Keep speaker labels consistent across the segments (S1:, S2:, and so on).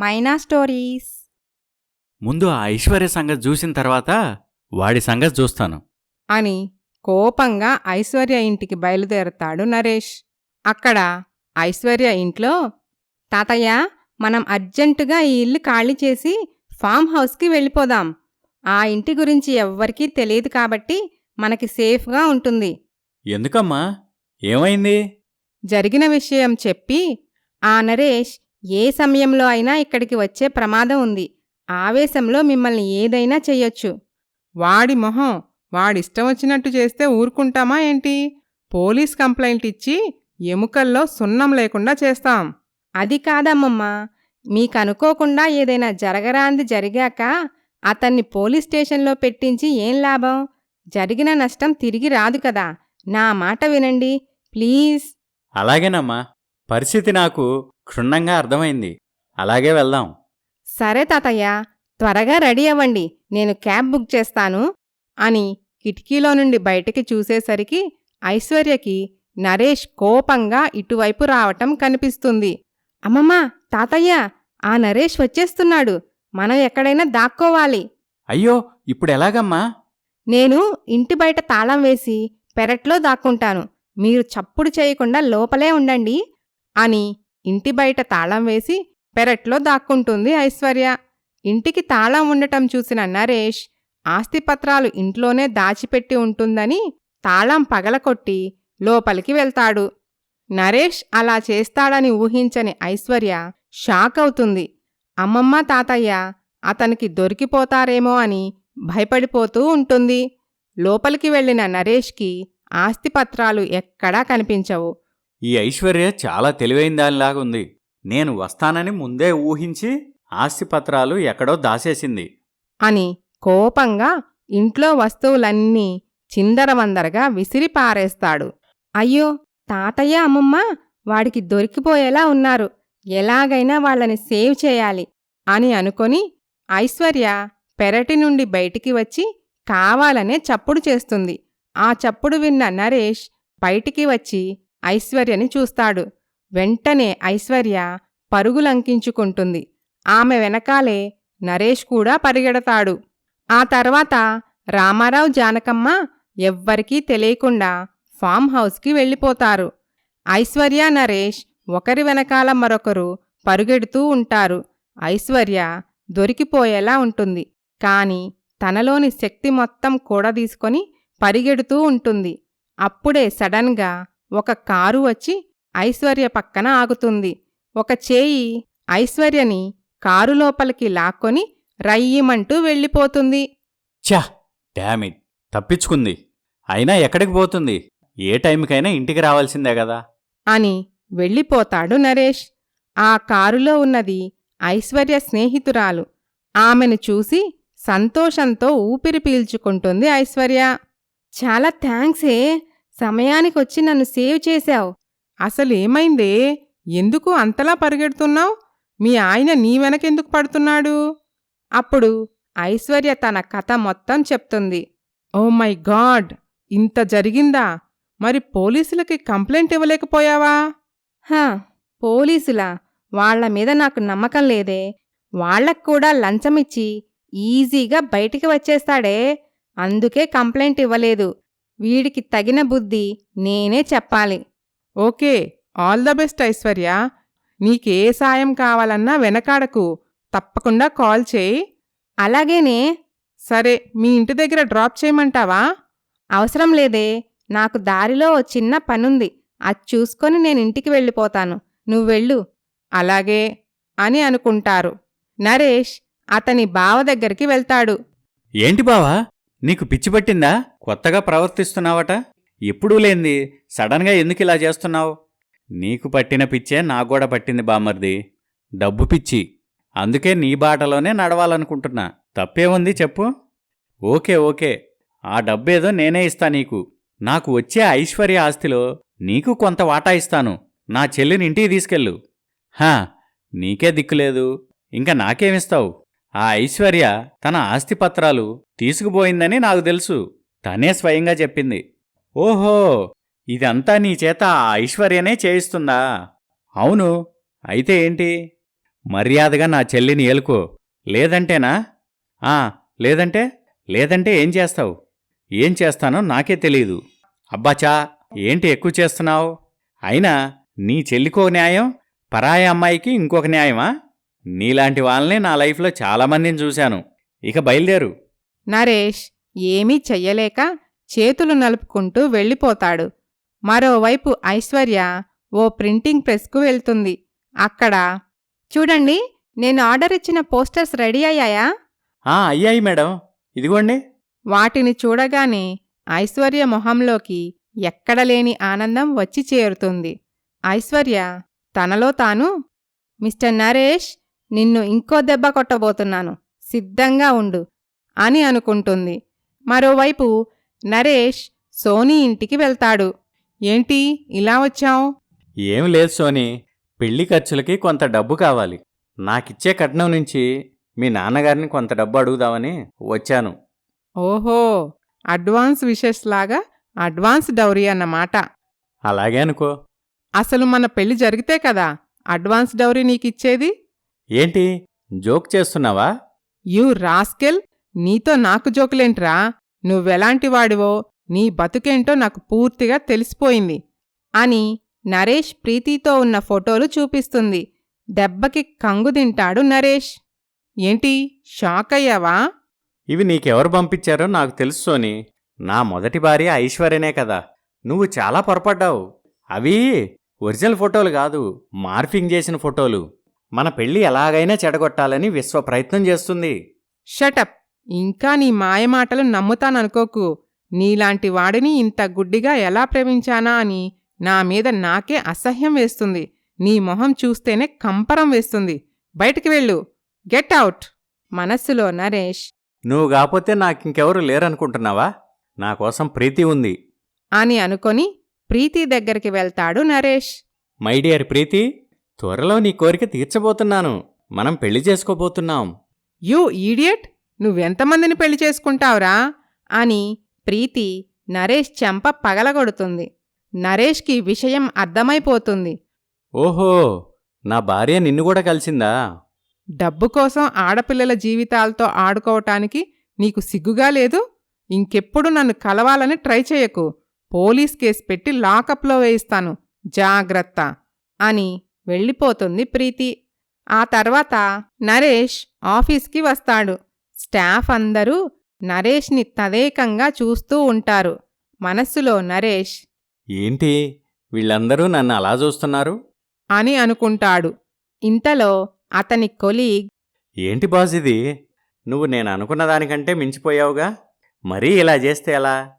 S1: మైనా stories
S2: ముందు ఆ ఐశ్వర్య సంగతి చూసిన తర్వాత వాడి సంగతి చూస్తాను.
S3: అని కోపంగా ఐశ్వర్య ఇంటికి బయలుదేరతాడు నరేష్. అక్కడ ఐశ్వర్య ఇంట్లో
S1: తాతయ్య మనం అర్జెంటుగా ఈ ఇల్లు ఖాళీ చేసి ఫామ్ హౌస్కి వెళ్ళిపోదాం. ఆ ఇంటి గురించి ఎవ్వరికీ తెలియదు కాబట్టి మనకి సేఫ్గా ఉంటుంది.
S2: ఎందుకమ్మా? ఏమైంది?
S3: జరిగిన విషయం చెప్పి
S1: ఆ నరేష్ ఏ సమయంలో అయినా ఇక్కడికి వచ్చే ప్రమాదం ఉంది. ఆవేశంలో మిమ్మల్ని ఏదైనా చెయ్యొచ్చు
S3: వాడి మొహం వాడిష్టం వచ్చినట్టు చేస్తే ఊరుకుంటామా ఏంటి? పోలీస్ కంప్లైంట్ ఇచ్చి ఎముకల్లో సున్నం లేకుండా చేస్తాం.
S1: అది కాదమ్మమ్మా. మీకు అనుకోకుండా ఏదైనా జరగరాంది జరిగాక అతన్ని పోలీస్ స్టేషన్లో పెట్టించి ఏం లాభం? జరిగిన నష్టం తిరిగి రాదు కదా. నా మాట వినండి. ప్లీజ్.
S2: అలాగేనమ్మా. పరిస్థితి నాకు క్షుణ్ణంగా అర్థమైంది. అలాగే వెళ్దాం.
S1: సరే తాతయ్య త్వరగా రెడీ అవ్వండి. నేను క్యాబ్ బుక్ చేస్తాను
S3: అని కిటికీలో నుండి బయటికి చూసేసరికి ఐశ్వర్యకి నరేష్ కోపంగా ఇటువైపు రావటం కనిపిస్తుంది.
S1: అమ్మమ్మా తాతయ్య ఆ నరేష్ వచ్చేస్తున్నాడు. మనం ఎక్కడైనా దాక్కోవాలి.
S2: అయ్యో ఇప్పుడు ఎలాగమ్మా?
S1: నేను ఇంటి బయట తాళం వేసి పెరట్లో దాక్కుంటాను. మీరు చప్పుడు చేయకుండా లోపలే ఉండండి.
S3: అని ఇంటి బయట తాళం వేసి పెరట్లో దాక్కుంటుంది ఐశ్వర్య. ఇంటికి తాళం ఉండటం చూసిన నరేష్ ఆస్తిపత్రాలు ఇంట్లోనే దాచిపెట్టి ఉంటుందని తాళం పగలకొట్టి లోపలికి వెళ్తాడు. నరేష్ అలా చేస్తాడని ఊహించని ఐశ్వర్య షాక్ అవుతుంది అమ్మమ్మ తాతయ్య అతనికి దొరికిపోతారేమో అని భయపడిపోతూ ఉంటుంది. లోపలికి వెళ్ళిన నరేష్కి ఆస్తిపత్రాలు ఎక్కడా కనిపించవు.
S2: ఈ ఐశ్వర్య చాలా తెలివైన దానిలాగుంది నేను వస్తానని ముందే ఊహించి ఆస్తిపత్రాలు ఎక్కడో దాసేసింది.
S3: అని కోపంగా ఇంట్లో వస్తువులన్నీ చిందరవందరగా విసిరి పారేస్తాడు.
S1: అయ్యో తాతయ్య అమ్మమ్మ వాడికి దొరికిపోయేలా ఉన్నారు. ఎలాగైనా వాళ్ళని సేవ్ చేయాలి
S3: అని అనుకొని ఐశ్వర్య పెరటి నుండి బయటికి వచ్చి కావాలనే చప్పుడు చేస్తుంది. ఆ చప్పుడు విన్న నరేష్ బయటికి వచ్చి ఐశ్వర్యని చూస్తాడు. వెంటనే ఐశ్వర్య పరుగులంకించుకుంటుంది ఆమె వెనకాలే నరేష్ కూడా పరిగెడతాడు. ఆ తర్వాత రామారావు జానకమ్మ ఎవ్వరికీ తెలియకుండా ఫామ్ హౌస్కి వెళ్ళిపోతారు. ఐశ్వర్య నరేష్ ఒకరి వెనకాల మరొకరు పరుగెడుతూ ఉంటారు. ఐశ్వర్య దొరికిపోయేలా ఉంటుంది. కాని తనలోని శక్తి మొత్తం కూడదీసుకొని పరిగెడుతూ ఉంటుంది. అప్పుడే సడన్గా ఒక కారు వచ్చి ఐశ్వర్య పక్కన ఆగుతుంది. ఒక చేయి ఐశ్వర్యని కారు లోపలికి లాక్కొని రయ్యిమంటూ వెళ్ళిపోతుంది.
S2: ఛా! డామిట్ తప్పించుకుంది. అయినా ఎక్కడికి పోతుంది? ఏ టైంకైనా ఇంటికి రావాల్సిందే కదా.
S3: అని వెళ్ళిపోతాడు నరేష్. ఆ కారులో ఉన్నది ఐశ్వర్య స్నేహితురాలు. ఆమెను చూసి సంతోషంతో ఊపిరి పీల్చుకుంటుంది ఐశ్వర్య.
S1: చాలా థ్యాంక్సే సమయానికి వచ్చి నన్ను సేవ్ చేశావు.
S3: అసలేమైందే? ఎందుకు అంతలా పరిగెడుతున్నావు? మీ ఆయన నీ వెనకెందుకు పడుతున్నాడు? అప్పుడు ఐశ్వర్య తన కథ మొత్తం చెప్తుంది. Oh my god! ఇంత జరిగిందా? మరి పోలీసులకి కంప్లైంట్ ఇవ్వలేకపోయావా?
S1: హా పోలీసులా? వాళ్ళ మీద నాకు నమ్మకం లేదే. వాళ్ళకు కూడా లంచమిచ్చి ఈజీగా బయటికి వచ్చేస్తాడే. అందుకే కంప్లైంట్ ఇవ్వలేదు. వీడికి తగిన బుద్ధి నేనే చెప్పాలి.
S3: Okay all the best Aishwarya. నీకే సాయం కావాలన్నా వెనకాడకు. తప్పకుండా కాల్ చేయి.
S1: అలాగేనే.
S3: సరే మీ ఇంటి దగ్గర డ్రాప్ చేయమంటావా?
S1: అవసరం లేదే నాకు దారిలో ఓ చిన్న పనుంది. అది చూసుకొని నేను ఇంటికి వెళ్ళిపోతాను. నువ్వు వెళ్ళు.
S3: అలాగే అని అనుకుంటారు. నరేష్ అతని బావ దగ్గరికి వెళ్తాడు.
S2: ఏంటి బావా? నీకు పిచ్చి పట్టిందా? కొత్తగా ప్రవర్తిస్తున్నావట? ఎప్పుడూ లేంది సడన్గా ఎందుకు ఇలా చేస్తున్నావు? నీకు పట్టిన పిచ్చే నాకు కూడా పట్టింది బామర్ది డబ్బు పిచ్చి. అందుకే నీ బాటలోనే నడవాలనుకుంటున్నా. తప్పేముంది చెప్పు. Okay okay. ఆ డబ్బేదో నేనే ఇస్తా నీకు. నాకు వచ్చే ఐశ్వర్య ఆస్తిలో నీకు కొంత వాటా ఇస్తాను. నా చెల్లిని ఇంటికి తీసుకెళ్ళు. హా నీకే దిక్కులేదు ఇంకా నాకేమిస్తావు? ఆ ఐశ్వర్య తన ఆస్తిపత్రాలు తీసుకుపోయిందని నాకు తెలుసు. తనే స్వయంగా చెప్పింది. ఓహో! ఇదంతా నీ చేత ఆ ఐశ్వర్యనే చేయిస్తుందా? అవును. అయితే ఏంటి? మర్యాదగా నా చెల్లిని ఏలుకో. లేదంటేనా? ఆ లేదంటే? లేదంటే ఏం చేస్తావు? ఏం చేస్తానో నాకే తెలియదు అబ్బాచా ఏంటి ఎక్కువ చేస్తున్నావు? అయినా నీ చెల్లికో న్యాయం? పరాయ అమ్మాయికి ఇంకొక న్యాయమా? నీలాంటి వాళ్ళని నా లైఫ్లో చాలామందిని చూశాను. ఇక బయలుదేరు.
S3: నరేష్ ఏమీ చెయ్యలేక చేతులు నలుపుకుంటూ వెళ్ళిపోతాడు. మరోవైపు ఐశ్వర్య ఓ ప్రింటింగ్ ప్రెస్కు వెళ్తుంది. అక్కడ చూడండి నేను ఆర్డర్ ఇచ్చిన పోస్టర్స్ రెడీ అయ్యాయా?
S2: ఆ అయ్యాయి మేడం. ఇదిగోండి.
S3: వాటిని చూడగానే ఐశ్వర్య మొహంలోకి ఎక్కడలేని ఆనందం వచ్చి చేరుతుంది. ఐశ్వర్య తనలో తాను? మిస్టర్ నరేష్ నిన్ను ఇంకో దెబ్బ కొట్టబోతున్నాను. సిద్ధంగా ఉండు అని అనుకుంటుంది. మరోవైపు నరేష్ సోనీ ఇంటికి వెళ్తాడు.
S4: ఏంటి ఇలా వచ్చావు?
S2: ఏం లేదు సోని. పెళ్ళి ఖర్చులకి కొంత డబ్బు కావాలి. నాకిచ్చే కట్నం నుంచి మీ నాన్నగారిని కొంత డబ్బు అడుగుదామని వచ్చాను.
S4: ఓహో అడ్వాన్స్ విషెస్ లాగా అడ్వాన్స్ డౌరీ అన్నమాట.
S2: అలాగే అనుకో.
S4: అసలు మన పెళ్ళి జరిగితే కదా అడ్వాన్స్ డౌరీ నీకిచ్చేది?
S2: ఏంటి? జోక్ చేస్తున్నావా?
S4: You rascal! నీతో నాకు జోకులేంట్రా? నువ్వెలాంటి వాడివో నీ బతుకేంటో నాకు పూర్తిగా తెలిసిపోయింది.
S3: అని నరేష్ ప్రీతితో ఉన్న ఫోటోలు చూపిస్తుంది. దెబ్బకి కంగు తింటాడు నరేష్.
S4: ఏంటి? షాక్ అయ్యావా
S2: ఇవి నీకెవరు పంపించారో నాకు తెలుసు సోని. నా మొదటి భార్య ఐశ్వర్యనే కదా. నువ్వు చాలా పొరపడ్డావు. అవి ఒరిజినల్ ఫోటోలు కాదు మార్ఫింగ్ చేసిన ఫోటోలు. మన పెళ్ళి ఎలాగైనా చెడగొట్టాలని విశ్వ ప్రయత్నం చేస్తుంది.
S4: షటప్ ఇంకా నీ మాయమాటలు నమ్ముతాననుకోకు. నీలాంటి వాడిని ఇంత గుడ్డిగా ఎలా ప్రేమించానా అని నా మీద నాకే అసహ్యం వేస్తుంది. నీ మొహం చూస్తేనే కంపరం వేస్తుంది. బయటికి వెళ్ళు. గెట్ అవుట్
S3: మనస్సులో నరేష్.
S2: నువ్వు కాకపోతే నాకింకెవరు లేరనుకుంటున్నావా? నా కోసం ప్రీతి ఉంది.
S3: అని అనుకొని ప్రీతి దగ్గరికి వెళ్తాడు నరేష్.
S2: మై డియర్ ప్రీతి త్వరలో నీ కోరిక తీర్చబోతున్నాను. మనం పెళ్ళి చేసుకోబోతున్నాం.
S4: You idiot! నువ్వెంతమందిని పెళ్ళి చేసుకుంటావురా?
S3: అని ప్రీతి నరేష్ చెంప పగలగొడుతుంది. నరేష్కి విషయం అర్థమైపోతుంది.
S2: ఓహో! నా భార్య నిన్ను కూడా కలిసిందా?
S4: డబ్బు కోసం ఆడపిల్లల జీవితాలతో ఆడుకోవటానికి నీకు సిగ్గుగా లేదు? ఇంకెప్పుడు నన్ను కలవాలని ట్రై చేయకు. పోలీస్ కేసు పెట్టి లాకప్లో వేయిస్తాను. జాగ్రత్త!
S3: అని వెళ్ళిపోతుంది ప్రీతి. ఆ తర్వాత నరేష్ ఆఫీస్కి వస్తాడు. స్టాఫ్ అందరూ నరేష్ని తదేకంగా చూస్తూ ఉంటారు. మనస్సులో నరేష్
S2: ఏంటి? వీళ్ళందరూ నన్ను అలా చూస్తున్నారు?
S4: అని అనుకుంటాడు.
S3: ఇంతలో అతని కొలీగ్
S2: ఏంటి బాస్ ఇది? నువ్వు నేను అనుకున్న దానికంటే మించిపోయావుగా? మరీ ఇలా చేస్తే ఎలా?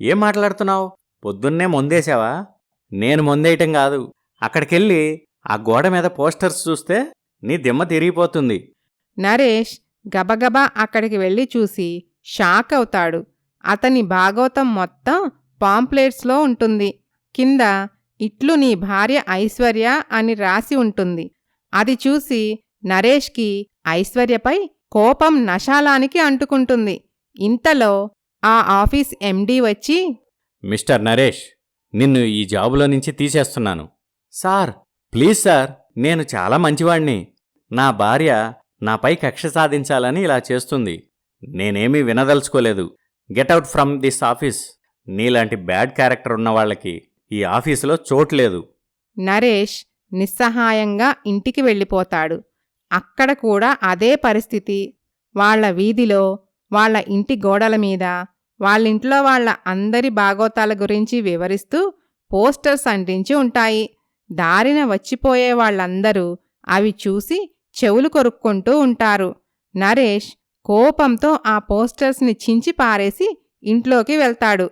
S2: ఏం మాట్లాడుతున్నావు? పొద్దున్నే మొందేశావా? నేను మొందేయటం కాదు. అక్కడికెళ్ళి ఆ గోడ మీద పోస్టర్స్ చూస్తే నీ దిమ్మ తిరిగిపోతుంది.
S3: నరేష్ గబగబా అక్కడికి వెళ్ళి చూసి షాక్ అవుతాడు. అతని భాగవతం మొత్తం పాంప్లెట్స్లో ఉంటుంది. కింద ఇట్లు నీ భార్య ఐశ్వర్య అని రాసి ఉంటుంది. అది చూసి నరేష్కి ఐశ్వర్యపై కోపం నశాలానికి అంటుకుంటుంది. ఇంతలో ఆ ఆఫీస్ ఎండీ వచ్చి
S2: మిస్టర్ నరేష్ నిన్ను ఈ జాబులో నుంచి తీసేస్తున్నాను. సార్ ప్లీజ్ సార్ నేను చాలా మంచివాణ్ణి. నా భార్య నాపై కక్ష సాధించాలని ఇలా చేస్తుంది. నేనేమీ వినదలుచుకోలేదు. Get out from this office. నీలాంటి బ్యాడ్ క్యారెక్టర్ ఉన్న వాళ్ళకి ఈ ఆఫీసులో చోట్లేదు
S3: నరేష్ నిస్సహాయంగా ఇంటికి వెళ్ళిపోతాడు. అక్కడ కూడా అదే పరిస్థితి. వాళ్ళ వీధిలో వాళ్ళ ఇంటి గోడల మీద వాళ్ళింట్లో వాళ్ళ అందరి బాగోతాల గురించి వివరిస్తూ పోస్టర్స్ అంటించి ఉంటాయి. దారిన వచ్చిపోయే వాళ్ళందరూ అవి చూసి చెవులు కొరుక్కుంటూ ఉంటారు. నరేష్ కోపంతో ఆ పోస్టర్స్ని చించి పారేసి ఇంట్లోకి వెళ్తాడు.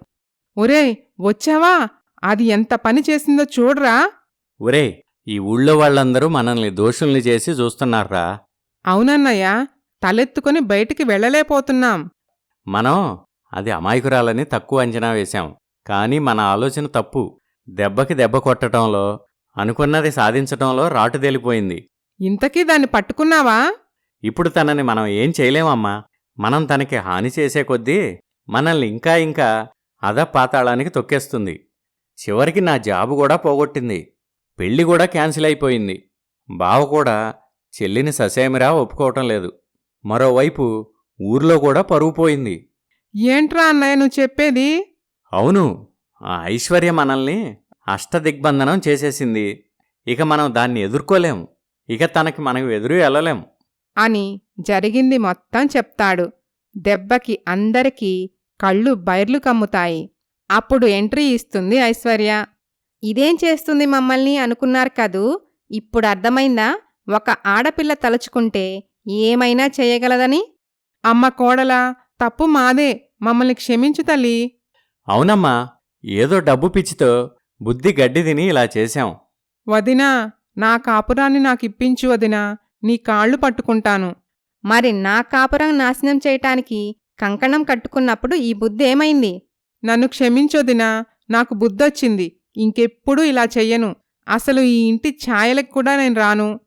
S4: ఒరేయ్ వచ్చావా? అది ఎంత పని చేసిందో చూడరా.
S2: ఒరే ఈ ఊళ్ళో వాళ్ళందరూ మనల్ని దోషుల్ని చేసి చూస్తున్నారా
S4: అవునన్నయ్య తలెత్తుకొని బయటికి వెళ్ళలేపోతున్నాం
S2: మనం అది అమాయకురాలని తక్కువ అంచనా వేశాం. కానీ మన ఆలోచన తప్పు. దెబ్బకి దెబ్బ కొట్టడంలో అనుకున్నది సాధించటంలో రాటు తేలిపోయింది.
S4: ఇంతకీ దాన్ని పట్టుకున్నావా?
S2: ఇప్పుడు తనని మనం ఏం చేయలేమమ్మా. మనం తనకి హాని చేసే కొద్దీ మనల్ని ఇంకా ఇంకా అద పాతాళానికి తొక్కేస్తుంది. చివరికి నా జాబు కూడా పోగొట్టింది. పెళ్ళి కూడా క్యాన్సిల్ అయిపోయింది. బావ కూడా చెల్లిని ససేమిరా ఒప్పుకోవటం లేదు. మరోవైపు ఊర్లో కూడా పరువు పోయింది.
S4: ఏంట్రా అన్నయ్య నువ్వు చెప్పేది?
S2: అవును ఆ ఐశ్వర్య మనల్ని అష్టదిగ్బంధనం చేసేసింది. ఇక మనం దాన్ని ఎదుర్కోలేం. ఇక తనకి మనం ఎదురు వెళ్ళలేం.
S3: అని జరిగింది మొత్తం చెప్తాడు. దెబ్బకి అందరికీ కళ్ళు బైర్లు కమ్ముతాయి. అప్పుడు ఎంట్రీ ఇస్తుంది ఐశ్వర్య. ఇదేం చేస్తుంది మమ్మల్ని అనుకున్నారు కదూ? ఇప్పుడు అర్థమైందా? ఒక ఆడపిల్ల తలుచుకుంటే ఏమైనా చేయగలదని?
S4: అమ్మ కోడలా తప్పు మాదే. మమ్మల్ని క్షమించు తల్లి.
S2: అవునమ్మా. ఏదో డబ్బు పిచ్చితో బుద్ధి గడ్డి తిని ఇలా చేశాం.
S4: వదినా నా కాపురాన్ని నాకిప్పించు వదినా నీ కాళ్ళు పట్టుకుంటాను.
S3: మరి నా కాపురం నాశనం చేయటానికి కంకణం కట్టుకున్నప్పుడు ఈ బుద్ధి ఏమైంది?
S4: నన్ను క్షమించొదినా నాకు బుద్ధొచ్చింది. ఇంకెప్పుడు ఇలా చెయ్యను. అసలు ఈ ఇంటి ఛాయలకు కూడా నేను రాను.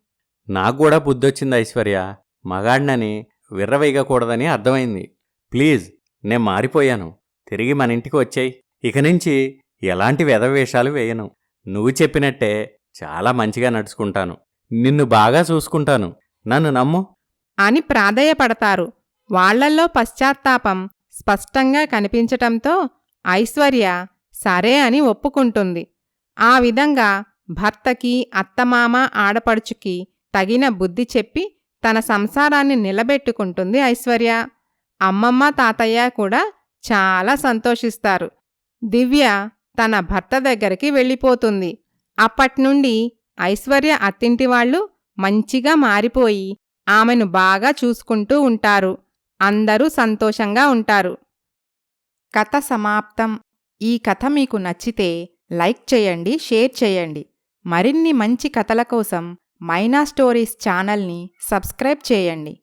S2: నాకు కూడా బుద్ధొచ్చింది ఐశ్వర్య. మగాడినని విర్రవేయకూడదని అర్థమైంది. ప్లీజ్ నేను మారిపోయాను. తిరిగి మన ఇంటికి వచ్చాయి. ఇక నుంచి ఎలాంటి వెధవేషాలు వేయను. నువ్వు చెప్పినట్టే చాలా మంచిగా నడుచుకుంటాను. నిన్ను బాగా చూసుకుంటాను. నన్ను నమ్ము.
S3: అని ప్రాధేయపడతారు. వాళ్ళల్లో పశ్చాత్తాపం స్పష్టంగా కనిపించటంతో ఐశ్వర్య సరే అని ఒప్పుకుంటుంది. ఆ విధంగా భర్తకి అత్తమామ ఆడపడుచుకి తగిన బుద్ధి చెప్పి తన సంసారాన్ని నిలబెట్టుకుంటుంది ఐశ్వర్య. అమ్మమ్మ తాతయ్య కూడా చాలా సంతోషిస్తారు. దివ్య తన భర్త దగ్గరికి వెళ్ళిపోతుంది. అప్పట్నుండి ఐశ్వర్య అత్తింటి వాళ్ళు మంచిగా మారిపోయి ఆమెను బాగా చూసుకుంటూ ఉంటారు. అందరూ సంతోషంగా ఉంటారు. కథ సమాప్తం. ఈ కథ మీకు నచ్చితే లైక్ చేయండి షేర్ చేయండి. మరిన్ని మంచి కథల కోసం మైనా స్టోరీస్ ఛానల్ని సబ్స్క్రైబ్ చేయండి.